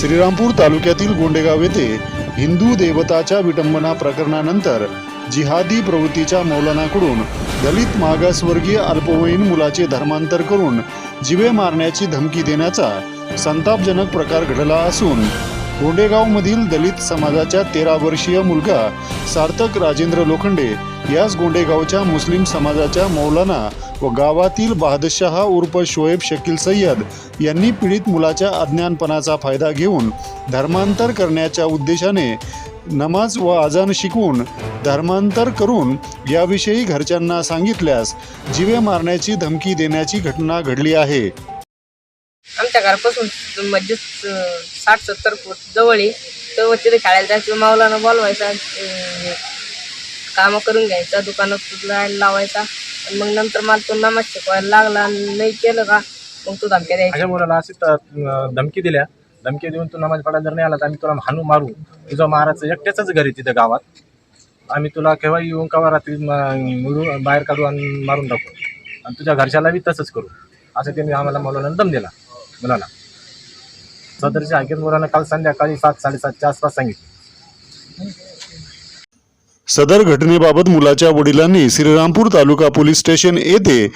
श्रीरामपूर तालुक्यातील गोंडेगाव येथे हिंदू देवताच्या विटंबना प्रकरणानंतर जिहादी प्रवृत्तीच्या मौलानाकडून दलित मागासवर्गीय अल्पवयीन मुलाचे धर्मांतर करून जिवे मारण्याची धमकी देण्याचा संतापजनक प्रकार घडला असून गोंडेगावमधील दलित समाजाच्या तेरा वर्षीय मुलगा सार्थक राजेंद्र लोखंडे याच गोंडेगावच्या मुस्लिम समाजाच्या मौलाना व गावातील बहादशहा उर्फ शोएब शकील सय्यद यांनी पीडित मुलाच्या अज्ञानपणाचा फायदा घेऊन धर्मांतर करण्याच्या उद्देशाने नमाज व आजान शिकवून धर्मांतर करून याविषयी घरच्यांना सांगितल्यास जीवे मारण्याची धमकी देण्याची घटना घडली आहे. आमच्या घरापासून म्हणजे साठ सत्तर फूट जवळ आहे. तर तिथे खेळायला जायचं. मावलानं बोलवायचा कामं करून घ्यायचा दुकानात तुझं लावायचा. आणि मग नंतर मला तो नमाज शिकवायला लागला आणि नाही केलं का मग तो धमक्या द्यायचा. माझ्या मुलाला अशी त- धमकी दिल्या. धमकी देऊन तू नमाज पडायला जर नाही आला तर आम्ही तुला हाणू मारू. तुझं महाराजचं एकट्याच घरी तिथं गावात. आम्ही तुला केव्हा येऊन केव्हा रात्री म- मिळून बाहेर काढू आणि मारून टाकू. आणि तुझ्या घरच्याला बी तसंच करू. असं त्यांनी आम्हाला मुलांना दम दिला. मुलाला. सदरच्या हाकेत मुलांना काल संध्याकाळी सात साडेसातच्या आसपास सांगितलं. सदर घटनेबाबत मुलाच्या वडिलांनी श्रीरामपूर तालुका पोलीस स्टेशन येथे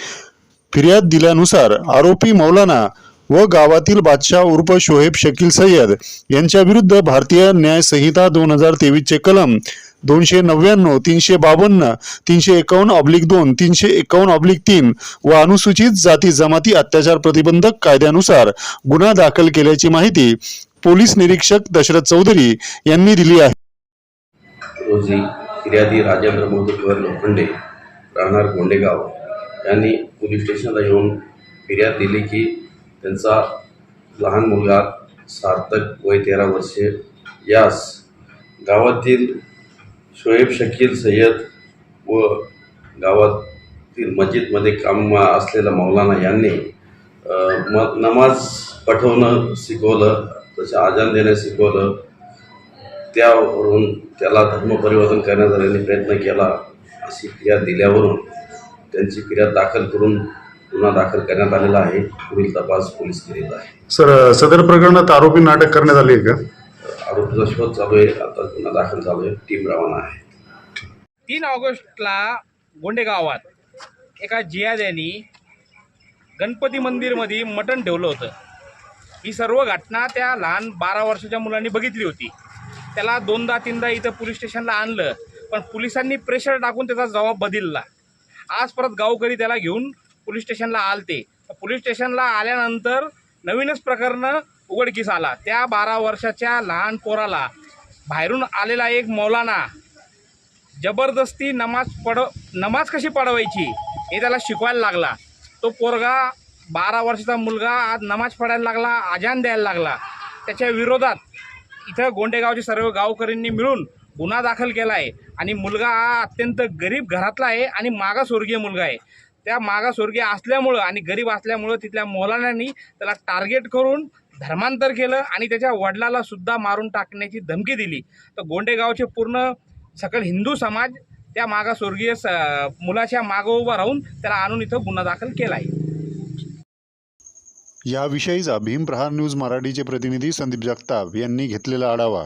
फिर्याद दिल्यानुसार आरोपी मौलाना व गावातील बादशाह उर्फ शोहेब शकील सय्यद यांच्या विरुद्ध भारतीय न्याय संहिता दोन हजार तेवीसचे कलम दोनशे नव्याण्णव तीनशे बावन्न तीनशे एकावन्न ऑब्लिक दोन तीनशे एकावन्न ऑब्लिक तीन व अनुसूचित जाती जमाती अत्याचार प्रतिबंधक कायद्यानुसार गुन्हा दाखल केल्याची माहिती पोलीस निरीक्षक दशरथ चौधरी यांनी दिली आहे. रोजी फिर्यादी राजेंद्र मधुकर लोखंडे राहणार गोंडेगाव यांनी पोलीस स्टेशनला येऊन फिर्याद दिली की त्यांचा लहान मुलगा सार्थक वय तेरा वर्षे. यास गावातील शोएब शकील सय्यद व गावातील मस्जिदमध्ये काम असलेला मौलाना यांनी म नमाज पठवणं शिकवलं तसं आजान देणं शिकवलं. त्यावरून त्याला धर्मपरिवर्तन करण्याचा त्यांनी प्रयत्न केला अशी क्रिया दिल्यावरून त्यांची क्रिया दाखल करून गुन्हा दाखल करण्यात आलेला आहे. पुढील तपास पोलीस करीत आहे. सर सदर प्रकरणात आरोपी नाटक करण्यात आले का? आरोपीचा शोध चालू आहे. आता गुन्हा दाखल चालू आहे. टीम रवाना आहे. तीन ऑगस्टला गोंडे गावात एका जियाद्यानी गणपती मंदिरमध्ये मटण ठेवलं होतं. ही सर्व घटना त्या लहान बारा वर्षाच्या मुलांनी बघितली होती. त्याला दोनदा तीनदा इथं पोलीस स्टेशनला आणलं पण पोलिसांनी प्रेशर टाकून त्याचा जबाब बदलला. आज परत गावकरी त्याला घेऊन पोलीस स्टेशनला आलते. पोलीस स्टेशनला आल्यानंतर नवीनच प्रकरण उघडकीस आला. त्या बारा वर्षाच्या लहान पोराला बाहेरून आलेला एक मौलाना जबरदस्ती नमाज पड नमाज कशी पडवायची हे त्याला शिकवायला लागला. तो पोरगा बारा वर्षाचा मुलगा आज नमाज पडायला लागला आजान द्यायला लागला. त्याच्या विरोधात इथं गोंडेगावचे सर्व गावकऱ्यांनी मिळून गुन्हा दाखल केला आहे आणि मुलगा हा अत्यंत गरीब घरातला आहे आणि मागासवर्गीय मुलगा आहे. त्या मागासवर्गीय असल्यामुळं आणि गरीब असल्यामुळं तिथल्या मौलानांनी त्याला टार्गेट करून धर्मांतर केलं आणि त्याच्या वडिलाला सुद्धा मारून टाकण्याची धमकी दिली. तर गोंडेगावचे पूर्ण सकल हिंदू समाज त्या मागासवर्गीय स मुलाच्या मागं उभा राहून त्याला आणून इथं गुन्हा दाखल केला आहे. याविषयीचा भीम प्रहार न्यूज मराठीचे प्रतिनिधी संदीप जगताप यांनी घेतलेला आढावा.